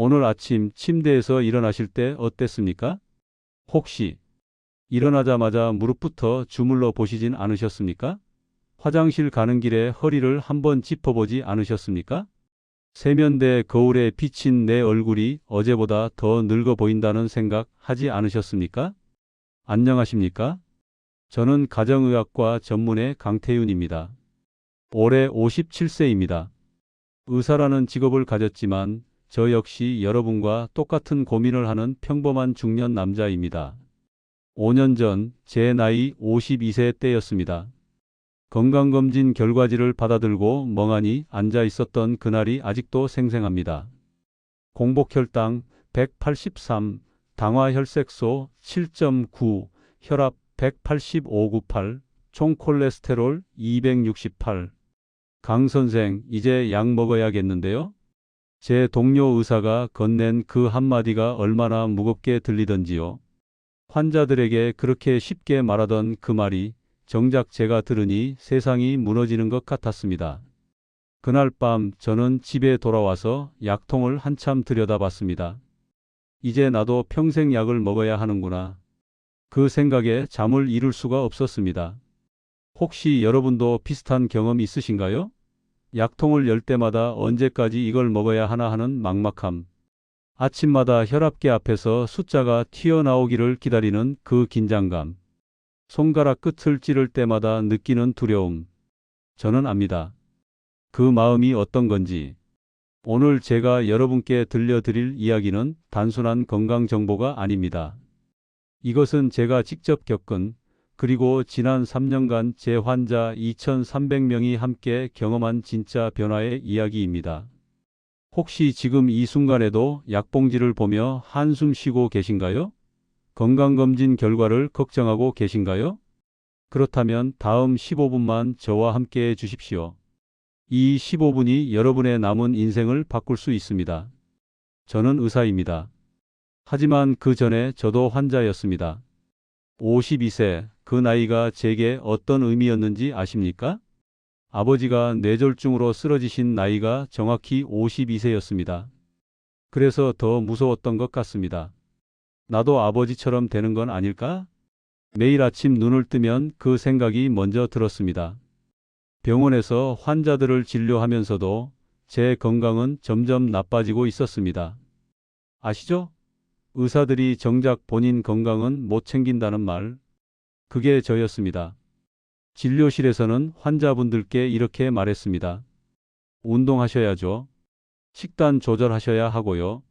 오늘 아침 침대에서 일어나실 때 어땠습니까? 혹시 일어나자마자 무릎부터 주물러 보시진 않으셨습니까? 화장실 가는 길에 허리를 한번 짚어보지 않으셨습니까? 세면대 거울에 비친 내 얼굴이 어제보다 더 늙어 보인다는 생각 하지 않으셨습니까? 안녕하십니까? 저는 가정의학과 전문의 강태윤입니다. 올해 57세입니다. 의사라는 직업을 가졌지만 저 역시 여러분과 똑같은 고민을 하는 평범한 중년 남자입니다. 5년 전 제 나이 52세 때였습니다. 건강검진 결과지를 받아들고 멍하니 앉아 있었던 그날이 아직도 생생합니다. 공복혈당 183, 당화혈색소 7.9, 혈압 18598, 총 콜레스테롤 268. 강 선생, 이제 약 먹어야겠는데요? 제 동료 의사가 건넨 그 한마디가 얼마나 무겁게 들리던지요. 환자들에게 그렇게 쉽게 말하던 그 말이 정작 제가 들으니 세상이 무너지는 것 같았습니다. 그날 밤 저는 집에 돌아와서 약통을 한참 들여다봤습니다. 이제 나도 평생 약을 먹어야 하는구나. 그 생각에 잠을 이룰 수가 없었습니다. 혹시 여러분도 비슷한 경험 있으신가요? 약통을 열 때마다 언제까지 이걸 먹어야 하나 하는 막막함. 아침마다 혈압계 앞에서 숫자가 튀어나오기를 기다리는 그 긴장감. 손가락 끝을 찌를 때마다 느끼는 두려움. 저는 압니다. 그 마음이 어떤 건지. 오늘 제가 여러분께 들려드릴 이야기는 단순한 건강 정보가 아닙니다. 이것은 제가 직접 겪은 그리고 지난 3년간 제 환자 2,300명이 함께 경험한 진짜 변화의 이야기입니다. 혹시 지금 이 순간에도 약봉지를 보며 한숨 쉬고 계신가요? 건강검진 결과를 걱정하고 계신가요? 그렇다면 다음 15분만 저와 함께 해 주십시오. 이 15분이 여러분의 남은 인생을 바꿀 수 있습니다. 저는 의사입니다. 하지만 그 전에 저도 환자였습니다. 52세, 그 나이가 제게 어떤 의미였는지 아십니까? 아버지가 뇌졸중으로 쓰러지신 나이가 정확히 52세였습니다. 그래서 더 무서웠던 것 같습니다. 나도 아버지처럼 되는 건 아닐까? 매일 아침 눈을 뜨면 그 생각이 먼저 들었습니다. 병원에서 환자들을 진료하면서도 제 건강은 점점 나빠지고 있었습니다. 아시죠? 의사들이 정작 본인 건강은 못 챙긴다는 말. 그게 저였습니다. 진료실에서는 환자분들께 이렇게 말했습니다. 운동하셔야죠. 식단 조절하셔야 하고요.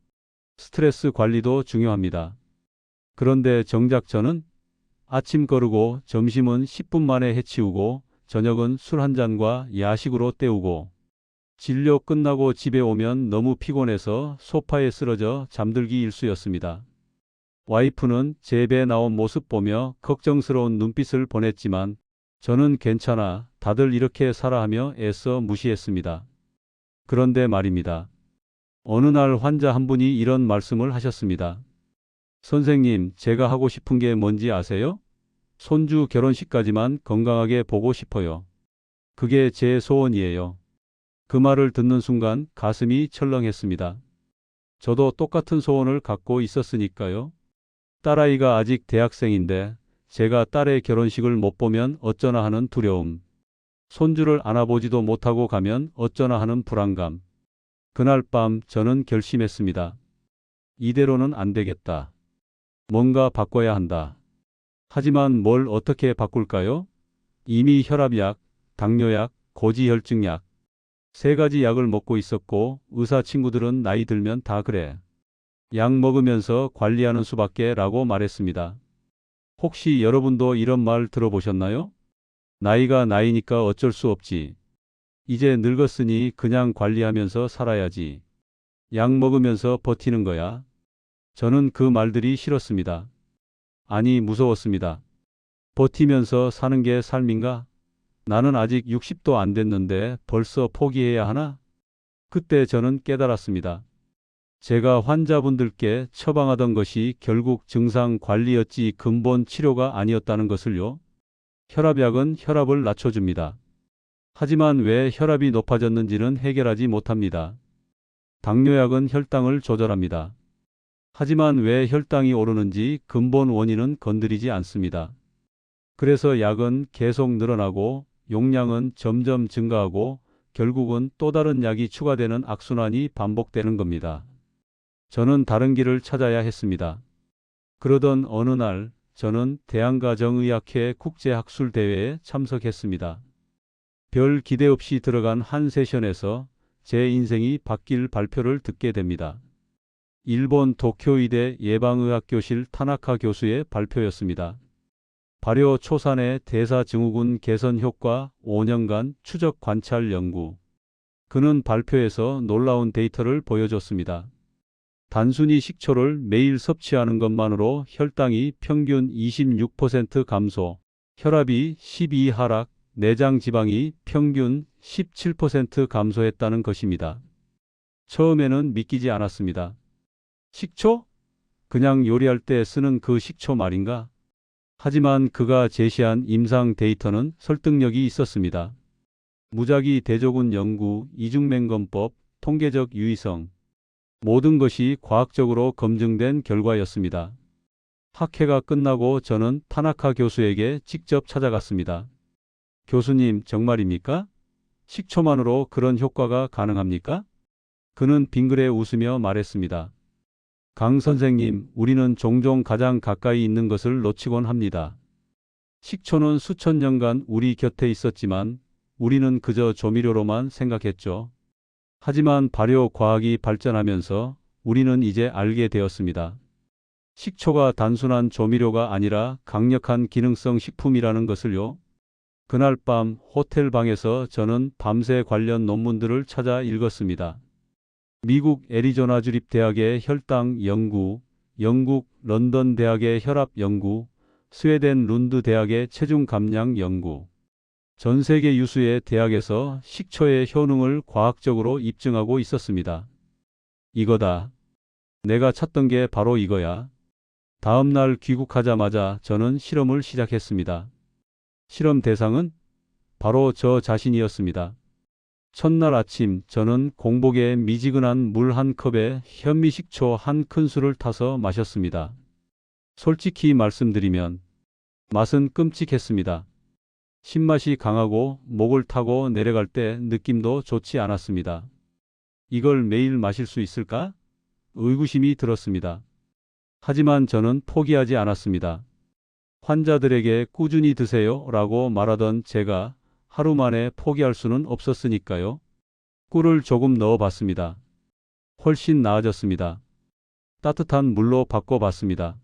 스트레스 관리도 중요합니다. 그런데 정작 저는 아침 거르고 점심은 10분 만에 해치우고 저녁은 술 한 잔과 야식으로 때우고 진료 끝나고 집에 오면 너무 피곤해서 소파에 쓰러져 잠들기 일쑤였습니다. 와이프는 제 배 나온 모습 보며 걱정스러운 눈빛을 보냈지만 저는 괜찮아. 다들 이렇게 살아 하며 애써 무시했습니다. 그런데 말입니다. 어느 날 환자 한 분이 이런 말씀을 하셨습니다. 선생님, 제가 하고 싶은 게 뭔지 아세요? 손주 결혼식까지만 건강하게 보고 싶어요. 그게 제 소원이에요. 그 말을 듣는 순간 가슴이 철렁했습니다. 저도 똑같은 소원을 갖고 있었으니까요. 딸아이가 아직 대학생인데 제가 딸의 결혼식을 못 보면 어쩌나 하는 두려움. 손주를 안아보지도 못하고 가면 어쩌나 하는 불안감. 그날 밤 저는 결심했습니다. 이대로는 안 되겠다. 뭔가 바꿔야 한다. 하지만 뭘 어떻게 바꿀까요? 이미 혈압약, 당뇨약, 고지혈증약, 세 가지 약을 먹고 있었고 의사 친구들은 나이 들면 다 그래. 약 먹으면서 관리하는 수밖에 라고 말했습니다. 혹시 여러분도 이런 말 들어보셨나요? 나이가 나이니까 어쩔 수 없지. 이제 늙었으니 그냥 관리하면서 살아야지. 약 먹으면서 버티는 거야. 저는 그 말들이 싫었습니다. 아니, 무서웠습니다. 버티면서 사는 게 삶인가? 나는 아직 60도 안 됐는데 벌써 포기해야 하나? 그때 저는 깨달았습니다. 제가 환자분들께 처방하던 것이 결국 증상 관리였지 근본 치료가 아니었다는 것을요. 혈압약은 혈압을 낮춰줍니다. 하지만 왜 혈압이 높아졌는지는 해결하지 못합니다. 당뇨약은 혈당을 조절합니다. 하지만 왜 혈당이 오르는지 근본 원인은 건드리지 않습니다. 그래서 약은 계속 늘어나고 용량은 점점 증가하고 결국은 또 다른 약이 추가되는 악순환이 반복되는 겁니다. 저는 다른 길을 찾아야 했습니다. 그러던 어느 날 저는 대한가정의학회 국제학술대회에 참석했습니다. 별 기대 없이 들어간 한 세션에서 제 인생이 바뀔 발표를 듣게 됩니다. 일본 도쿄의대 예방의학교실 타나카 교수의 발표였습니다. 발효 초산의 대사증후군 개선 효과 5년간 추적 관찰 연구. 그는 발표에서 놀라운 데이터를 보여줬습니다. 단순히 식초를 매일 섭취하는 것만으로 혈당이 평균 26% 감소, 혈압이 12 하락, 내장 지방이 평균 17% 감소했다는 것입니다. 처음에는 믿기지 않았습니다. 식초? 그냥 요리할 때 쓰는 그 식초 말인가? 하지만 그가 제시한 임상 데이터는 설득력이 있었습니다. 무작위 대조군 연구, 이중맹검법, 통계적 유의성, 모든 것이 과학적으로 검증된 결과였습니다. 학회가 끝나고 저는 타나카 교수에게 직접 찾아갔습니다. 교수님, 정말입니까? 식초만으로 그런 효과가 가능합니까? 그는 빙그레 웃으며 말했습니다. 강 선생님, 우리는 종종 가장 가까이 있는 것을 놓치곤 합니다. 식초는 수천 년간 우리 곁에 있었지만 우리는 그저 조미료로만 생각했죠. 하지만 발효 과학이 발전하면서 우리는 이제 알게 되었습니다. 식초가 단순한 조미료가 아니라 강력한 기능성 식품이라는 것을요. 그날 밤 호텔 방에서 저는 밤새 관련 논문들을 찾아 읽었습니다. 미국 애리조나 주립 대학의 혈당 연구, 영국 런던 대학의 혈압 연구, 스웨덴 룬드 대학의 체중 감량 연구. 전 세계 유수의 대학에서 식초의 효능을 과학적으로 입증하고 있었습니다. 이거다. 내가 찾던 게 바로 이거야. 다음 날 귀국하자마자 저는 실험을 시작했습니다. 실험 대상은 바로 저 자신이었습니다. 첫날 아침 저는 공복에 미지근한 물 한 컵에 현미식초 한 큰술을 타서 마셨습니다. 솔직히 말씀드리면 맛은 끔찍했습니다. 신맛이 강하고 목을 타고 내려갈 때 느낌도 좋지 않았습니다. 이걸 매일 마실 수 있을까? 의구심이 들었습니다. 하지만 저는 포기하지 않았습니다. 환자들에게 꾸준히 드세요 라고 말하던 제가 하루 만에 포기할 수는 없었으니까요. 꿀을 조금 넣어 봤습니다. 훨씬 나아졌습니다. 따뜻한 물로 바꿔봤습니다.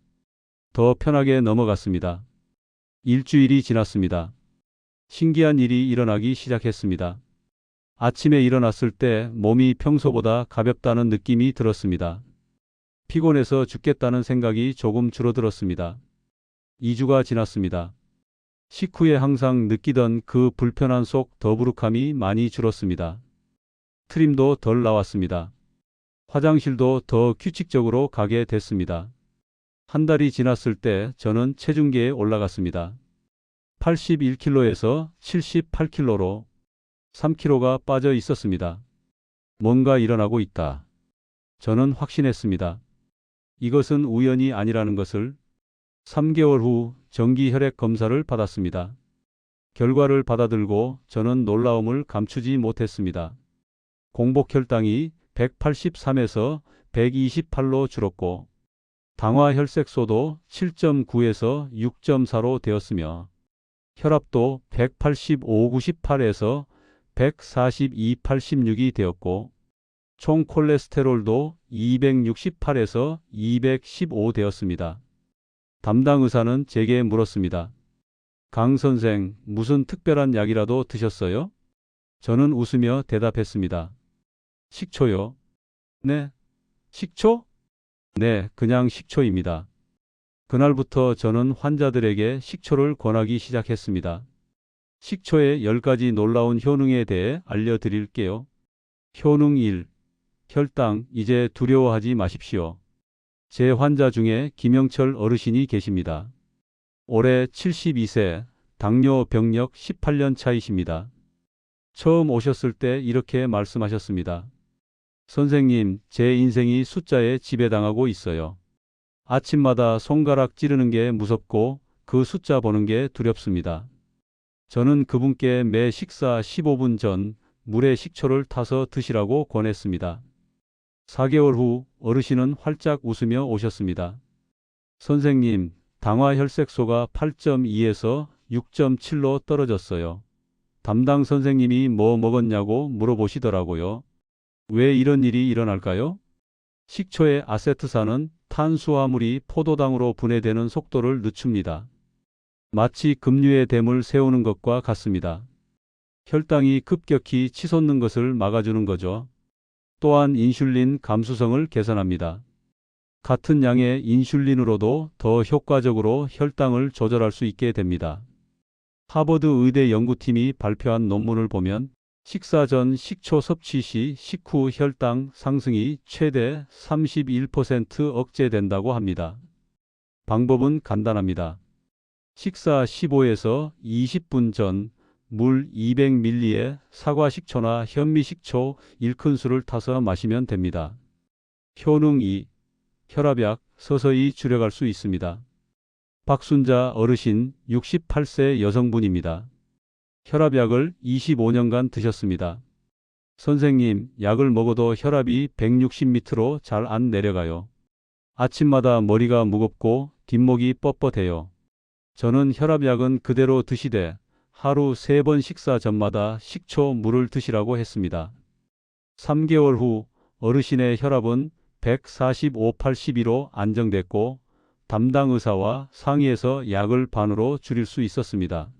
더 편하게 넘어갔습니다. 일주일이 지났습니다. 신기한 일이 일어나기 시작했습니다. 아침에 일어났을 때 몸이 평소보다 가볍다는 느낌이 들었습니다. 피곤해서 죽겠다는 생각이 조금 줄어들었습니다. 2주가 지났습니다. 식후에 항상 느끼던 그 불편한 속 더부룩함이 많이 줄었습니다. 트림도 덜 나왔습니다. 화장실도 더 규칙적으로 가게 됐습니다. 한 달이 지났을 때 저는 체중계에 올라갔습니다. 81kg에서 78kg로 3kg가 빠져 있었습니다. 뭔가 일어나고 있다. 저는 확신했습니다. 이것은 우연이 아니라는 것을 3개월 후 정기 혈액 검사를 받았습니다. 결과를 받아들고 저는 놀라움을 감추지 못했습니다. 공복 혈당이 183에서 128로 줄었고 당화 혈색소도 7.9에서 6.4로 되었으며 혈압도 185, 98에서 142, 86이 되었고 총 콜레스테롤도 268에서 215 되었습니다. 담당 의사는 제게 물었습니다. 강 선생, 무슨 특별한 약이라도 드셨어요? 저는 웃으며 대답했습니다. 식초요. 네. 식초? 네, 그냥 식초입니다. 그날부터 저는 환자들에게 식초를 권하기 시작했습니다. 식초의 10가지 놀라운 효능에 대해 알려드릴게요. 효능 1. 혈당, 이제 두려워하지 마십시오. 제 환자 중에 김영철 어르신이 계십니다. 올해 72세, 당뇨 병력 18년 차이십니다. 처음 오셨을 때 이렇게 말씀하셨습니다. 선생님, 제 인생이 숫자에 지배당하고 있어요. 아침마다 손가락 찌르는 게 무섭고 그 숫자 보는 게 두렵습니다. 저는 그분께 매 식사 15분 전 물에 식초를 타서 드시라고 권했습니다. 4개월 후 어르신은 활짝 웃으며 오셨습니다. 선생님, 당화 혈색소가 8.2에서 6.7로 떨어졌어요. 담당 선생님이 뭐 먹었냐고 물어보시더라고요. 왜 이런 일이 일어날까요? 식초의 아세트산은 탄수화물이 포도당으로 분해되는 속도를 늦춥니다. 마치 급류의 댐을 세우는 것과 같습니다. 혈당이 급격히 치솟는 것을 막아주는 거죠. 또한 인슐린 감수성을 개선합니다. 같은 양의 인슐린으로도 더 효과적으로 혈당을 조절할 수 있게 됩니다. 하버드 의대 연구팀이 발표한 논문을 보면 식사 전 식초 섭취 시 식후 혈당 상승이 최대 31% 억제된다고 합니다. 방법은 간단합니다. 식사 15에서 20분 전 물 200ml에 사과 식초나 현미 식초 1큰술을 타서 마시면 됩니다. 효능 2. 혈압약 서서히 줄여갈 수 있습니다. 박순자 어르신 68세 여성분입니다. 혈압약을 25년간 드셨습니다. 선생님, 약을 먹어도 혈압이 160m로 잘 안 내려가요. 아침마다 머리가 무겁고 뒷목이 뻣뻣해요. 저는 혈압약은 그대로 드시되 하루 3번 식사 전마다 식초 물을 드시라고 했습니다. 3개월 후 어르신의 혈압은 145-82로 안정됐고 담당 의사와 상의해서 약을 반으로 줄일 수 있었습니다.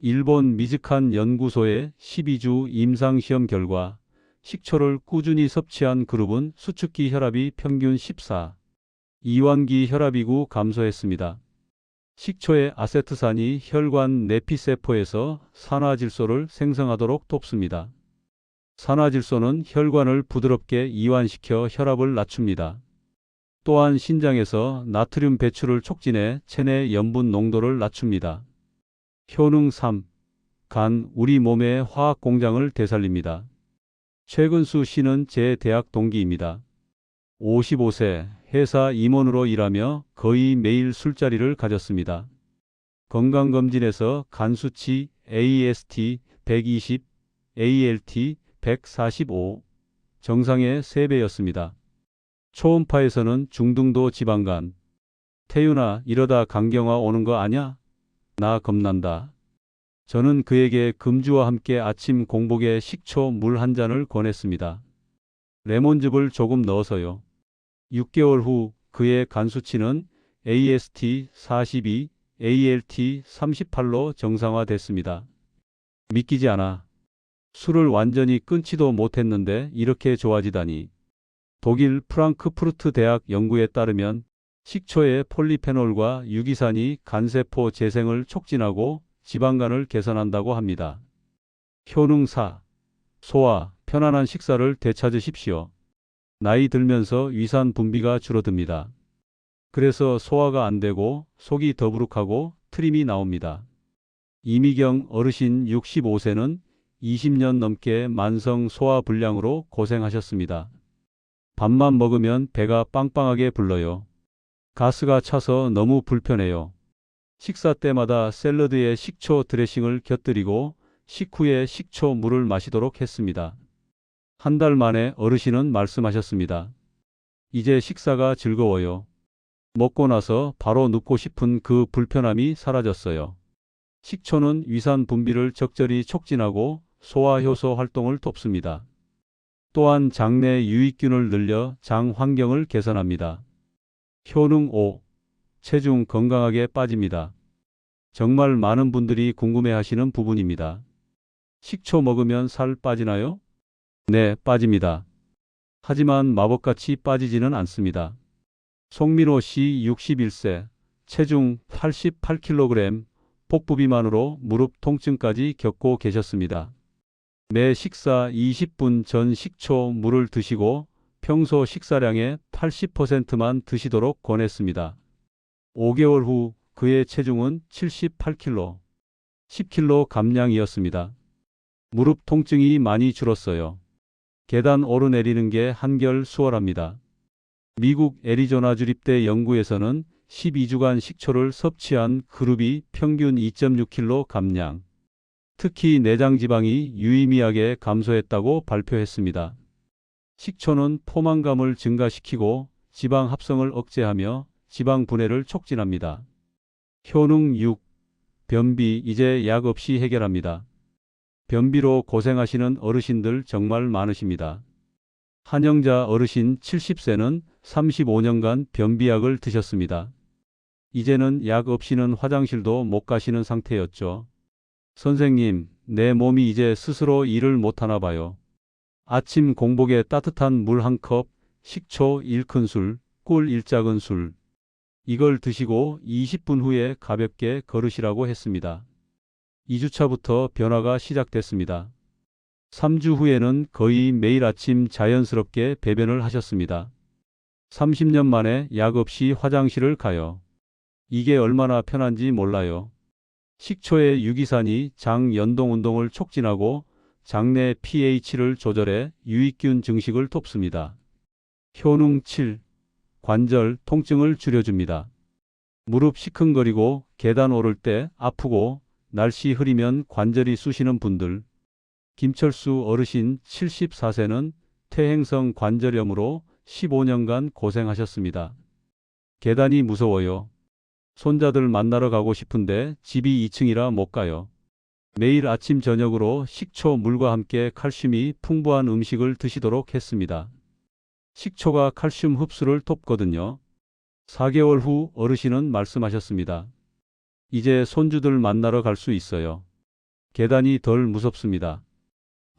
일본 미즈칸 연구소의 12주 임상시험 결과 식초를 꾸준히 섭취한 그룹은 수축기 혈압이 평균 14, 이완기 혈압이고 감소했습니다. 식초의 아세트산이 혈관 내피세포에서 산화질소를 생성하도록 돕습니다. 산화질소는 혈관을 부드럽게 이완시켜 혈압을 낮춥니다. 또한 신장에서 나트륨 배출을 촉진해 체내 염분 농도를 낮춥니다. 효능 3. 간, 우리 몸의 화학 공장을 되살립니다. 최근수 씨는 제 대학 동기입니다. 55세 회사 임원으로 일하며 거의 매일 술자리를 가졌습니다. 건강검진에서 간 수치 AST 120, ALT 145, 정상의 3배였습니다. 초음파에서는 중등도 지방간. 태윤아, 이러다 강경화 오는 거 아냐? 나 겁난다. 저는 그에게 금주와 함께 아침 공복에 식초 물 한 잔을 권했습니다. 레몬즙을 조금 넣어서요. 6개월 후 그의 간 수치는 AST 42, ALT 38로 정상화됐습니다. 믿기지 않아. 술을 완전히 끊지도 못했는데 이렇게 좋아지다니. 독일 프랑크푸르트 대학 연구에 따르면 식초의 폴리페놀과 유기산이 간세포 재생을 촉진하고 지방간을 개선한다고 합니다. 효능 4. 소화, 편안한 식사를 되찾으십시오. 나이 들면서 위산 분비가 줄어듭니다. 그래서 소화가 안 되고 속이 더부룩하고 트림이 나옵니다. 이미경 어르신 65세는 20년 넘게 만성 소화 불량으로 고생하셨습니다. 밥만 먹으면 배가 빵빵하게 불러요. 가스가 차서 너무 불편해요. 식사 때마다 샐러드에 식초 드레싱을 곁들이고 식후에 식초 물을 마시도록 했습니다. 한 달 만에 어르신은 말씀하셨습니다. 이제 식사가 즐거워요. 먹고 나서 바로 눕고 싶은 그 불편함이 사라졌어요. 식초는 위산 분비를 적절히 촉진하고 소화 효소 활동을 돕습니다. 또한 장내 유익균을 늘려 장 환경을 개선합니다. 효능 5. 체중 건강하게 빠집니다. 정말 많은 분들이 궁금해 하시는 부분입니다. 식초 먹으면 살 빠지나요? 네, 빠집니다. 하지만 마법같이 빠지지는 않습니다. 송민호 씨 61세, 체중 88kg, 복부 비만으로 무릎 통증까지 겪고 계셨습니다. 매 식사 20분 전 식초 물을 드시고 평소 식사량의 80%만 드시도록 권했습니다. 5개월 후 그의 체중은 78kg, 10kg 감량이었습니다. 무릎 통증이 많이 줄었어요. 계단 오르내리는 게 한결 수월합니다. 미국 애리조나 주립대 연구에서는 12주간 식초를 섭취한 그룹이 평균 2.6kg 감량, 특히 내장 지방이 유의미하게 감소했다고 발표했습니다. 식초는 포만감을 증가시키고 지방 합성을 억제하며 지방 분해를 촉진합니다. 효능 6. 변비 이제 약 없이 해결합니다. 변비로 고생하시는 어르신들 정말 많으십니다. 한영자 어르신 70세는 35년간 변비약을 드셨습니다. 이제는 약 없이는 화장실도 못 가시는 상태였죠. 선생님, 내 몸이 이제 스스로 일을 못하나 봐요. 아침 공복에 따뜻한 물 한 컵, 식초 1큰술, 꿀 1작은술. 이걸 드시고 20분 후에 가볍게 걸으시라고 했습니다. 2주차부터 변화가 시작됐습니다. 3주 후에는 거의 매일 아침 자연스럽게 배변을 하셨습니다. 30년 만에 약 없이 화장실을 가요. 이게 얼마나 편한지 몰라요. 식초의 유기산이 장 연동 운동을 촉진하고 장내 pH를 조절해 유익균 증식을 돕습니다. 효능 7. 관절 통증을 줄여줍니다. 무릎 시큰거리고 계단 오를 때 아프고 날씨 흐리면 관절이 쑤시는 분들. 김철수 어르신 74세는 퇴행성 관절염으로 15년간 고생하셨습니다. 계단이 무서워요. 손자들 만나러 가고 싶은데 집이 2층이라 못 가요. 매일 아침 저녁으로 식초 물과 함께 칼슘이 풍부한 음식을 드시도록 했습니다. 식초가 칼슘 흡수를 돕거든요. 4개월 후 어르신은 말씀하셨습니다. 이제 손주들 만나러 갈 수 있어요. 계단이 덜 무섭습니다.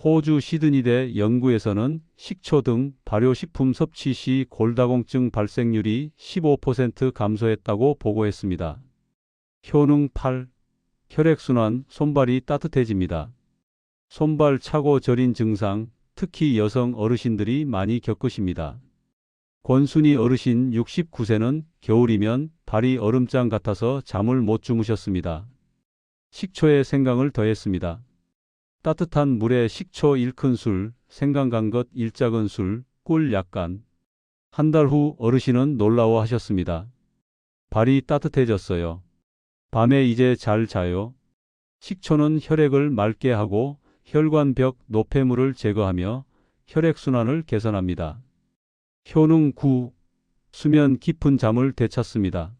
호주 시드니대 연구에서는 식초 등 발효식품 섭취 시 골다공증 발생률이 15% 감소했다고 보고했습니다. 효능 8. 혈액순환, 손발이 따뜻해집니다. 손발 차고 저린 증상, 특히 여성 어르신들이 많이 겪으십니다. 권순희 어르신 69세는 겨울이면 발이 얼음장 같아서 잠을 못 주무셨습니다. 식초에 생강을 더했습니다. 따뜻한 물에 식초 1큰술, 생강 간것 1작은술, 꿀 약간. 한 달 후 어르신은 놀라워 하셨습니다. 발이 따뜻해졌어요. 밤에 이제 잘 자요. 식초는 혈액을 맑게 하고 혈관벽 노폐물을 제거하며 혈액순환을 개선합니다. 효능 9. 수면 깊은 잠을 되찾습니다.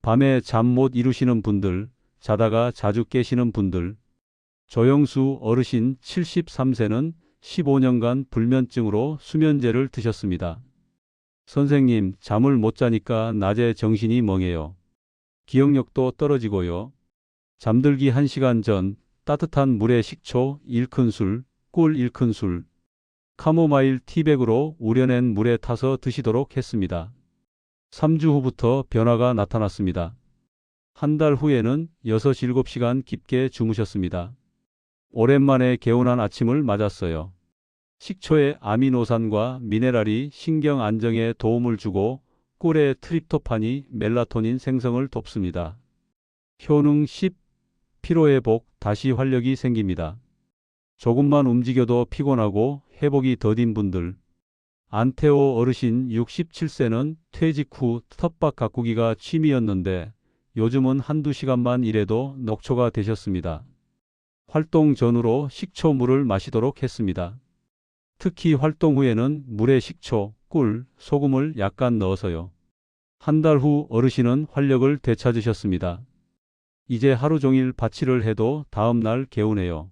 밤에 잠 못 이루시는 분들, 자다가 자주 깨시는 분들, 조영수 어르신 73세는 15년간 불면증으로 수면제를 드셨습니다. 선생님, 잠을 못 자니까 낮에 정신이 멍해요. 기억력도 떨어지고요. 잠들기 1시간 전 따뜻한 물에 식초 1큰술, 꿀 1큰술, 카모마일 티백으로 우려낸 물에 타서 드시도록 했습니다. 3주 후부터 변화가 나타났습니다. 한 달 후에는 6, 7시간 깊게 주무셨습니다. 오랜만에 개운한 아침을 맞았어요. 식초의 아미노산과 미네랄이 신경 안정에 도움을 주고 꿀의 트립토판이 멜라토닌 생성을 돕습니다. 효능 10. 피로회복, 다시 활력이 생깁니다. 조금만 움직여도 피곤하고 회복이 더딘 분들. 안태호 어르신 67세는 퇴직 후 텃밭 가꾸기가 취미였는데 요즘은 한두 시간만 일해도 녹초가 되셨습니다. 활동 전후로 식초물을 마시도록 했습니다. 특히 활동 후에는 물에 식초, 꿀, 소금을 약간 넣어서요. 한 달 후 어르신은 활력을 되찾으셨습니다. 이제 하루 종일 바치를 해도 다음 날 개운해요.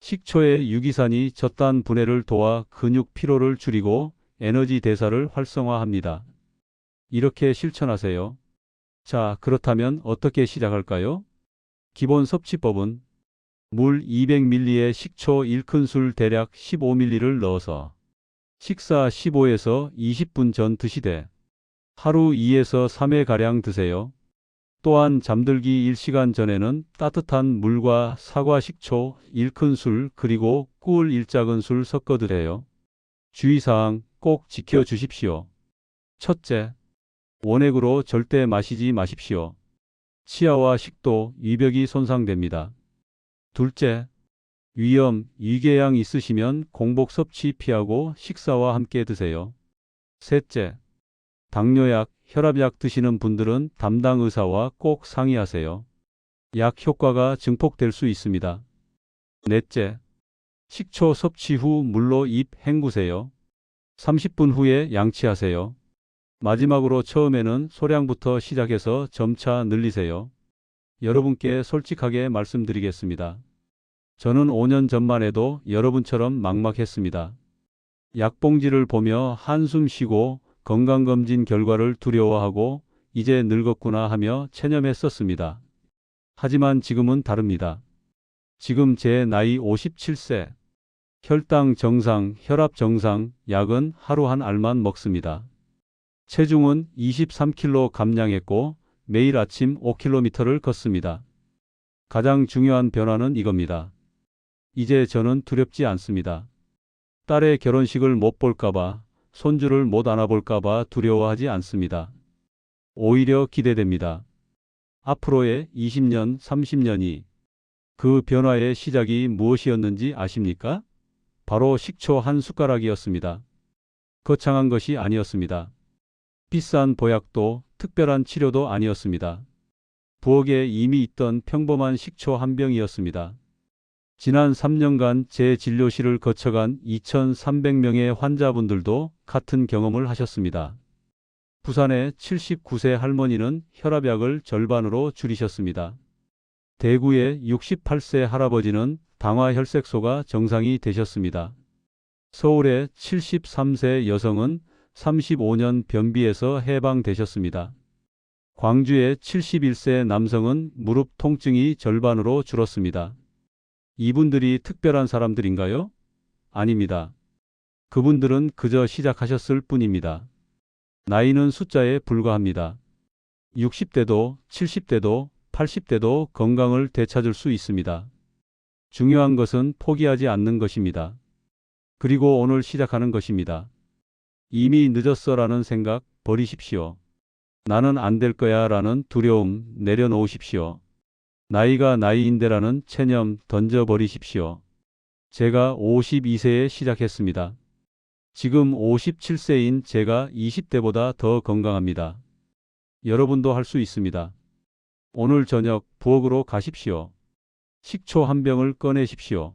식초의 유기산이 젖단 분해를 도와 근육 피로를 줄이고 에너지 대사를 활성화합니다. 이렇게 실천하세요. 자, 그렇다면 어떻게 시작할까요? 기본 섭취법은 물 200ml에 식초 1큰술 대략 15ml를 넣어서 식사 15에서 20분 전 드시되 하루 2에서 3회가량 드세요. 또한 잠들기 1시간 전에는 따뜻한 물과 사과 식초 1큰술 그리고 꿀 1작은술 섞어 드세요. 주의사항 꼭 지켜 주십시오. 첫째, 원액으로 절대 마시지 마십시오. 치아와 식도, 위벽이 손상됩니다. 둘째, 위염, 위궤양 있으시면 공복 섭취 피하고 식사와 함께 드세요. 셋째, 당뇨약, 혈압약 드시는 분들은 담당 의사와 꼭 상의하세요. 약 효과가 증폭될 수 있습니다. 넷째, 식초 섭취 후 물로 입 헹구세요. 30분 후에 양치하세요. 마지막으로 처음에는 소량부터 시작해서 점차 늘리세요. 여러분께 솔직하게 말씀드리겠습니다. 저는 5년 전만 해도 여러분처럼 막막했습니다. 약봉지를 보며 한숨 쉬고 건강검진 결과를 두려워하고 이제 늙었구나 하며 체념했었습니다. 하지만 지금은 다릅니다. 지금 제 나이 57세. 혈당 정상, 혈압 정상, 약은 하루 한 알만 먹습니다. 체중은 23kg 감량했고 매일 아침 5km를 걷습니다. 가장 중요한 변화는 이겁니다. 이제 저는 두렵지 않습니다. 딸의 결혼식을 못 볼까봐, 손주를 못 안아볼까봐 두려워하지 않습니다. 오히려 기대됩니다. 앞으로의 20년, 30년이 그 변화의 시작이 무엇이었는지 아십니까? 바로 식초 한 숟가락이었습니다. 거창한 것이 아니었습니다. 비싼 보약도 특별한 치료도 아니었습니다. 부엌에 이미 있던 평범한 식초 한 병이었습니다. 지난 3년간 제 진료실을 거쳐간 2,300명의 환자분들도 같은 경험을 하셨습니다. 부산의 79세 할머니는 혈압약을 절반으로 줄이셨습니다. 대구의 68세 할아버지는 당화혈색소가 정상이 되셨습니다. 서울의 73세 여성은 35년 변비에서 해방되셨습니다. 광주의 71세 남성은 무릎 통증이 절반으로 줄었습니다. 이분들이 특별한 사람들인가요? 아닙니다. 그분들은 그저 시작하셨을 뿐입니다. 나이는 숫자에 불과합니다. 60대도 70대도 80대도 건강을 되찾을 수 있습니다. 중요한 것은 포기하지 않는 것입니다. 그리고 오늘 시작하는 것입니다. 이미 늦었어라는 생각 버리십시오. 나는 안 될 거야 라는 두려움 내려놓으십시오. 나이가 나이인데라는 체념 던져버리십시오. 제가 52세에 시작했습니다. 지금 57세인 제가 20대보다 더 건강합니다. 여러분도 할 수 있습니다. 오늘 저녁 부엌으로 가십시오. 식초 한 병을 꺼내십시오.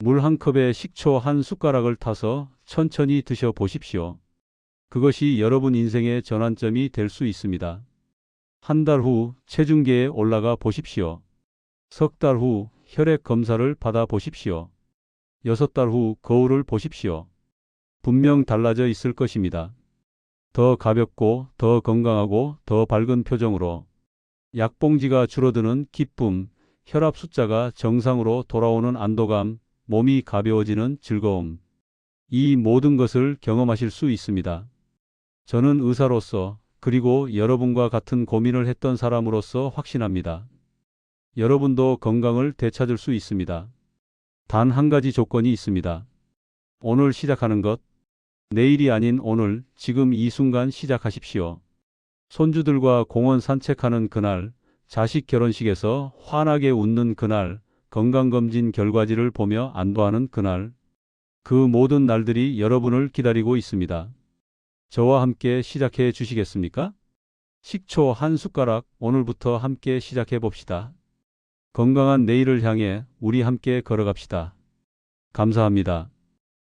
물 한 컵에 식초 한 숟가락을 타서 천천히 드셔 보십시오. 그것이 여러분 인생의 전환점이 될 수 있습니다. 한 달 후 체중계에 올라가 보십시오. 석 달 후 혈액 검사를 받아 보십시오. 여섯 달 후 거울을 보십시오. 분명 달라져 있을 것입니다. 더 가볍고 더 건강하고 더 밝은 표정으로 약봉지가 줄어드는 기쁨, 혈압 숫자가 정상으로 돌아오는 안도감, 몸이 가벼워지는 즐거움. 이 모든 것을 경험하실 수 있습니다. 저는 의사로서 그리고 여러분과 같은 고민을 했던 사람으로서 확신합니다. 여러분도 건강을 되찾을 수 있습니다. 단 한 가지 조건이 있습니다. 오늘 시작하는 것, 내일이 아닌 오늘, 지금 이 순간 시작하십시오. 손주들과 공원 산책하는 그날, 자식 결혼식에서 환하게 웃는 그날, 건강검진 결과지를 보며 안도하는 그날, 그 모든 날들이 여러분을 기다리고 있습니다. 저와 함께 시작해 주시겠습니까? 식초 한 숟가락 오늘부터 함께 시작해 봅시다. 건강한 내일을 향해 우리 함께 걸어갑시다. 감사합니다.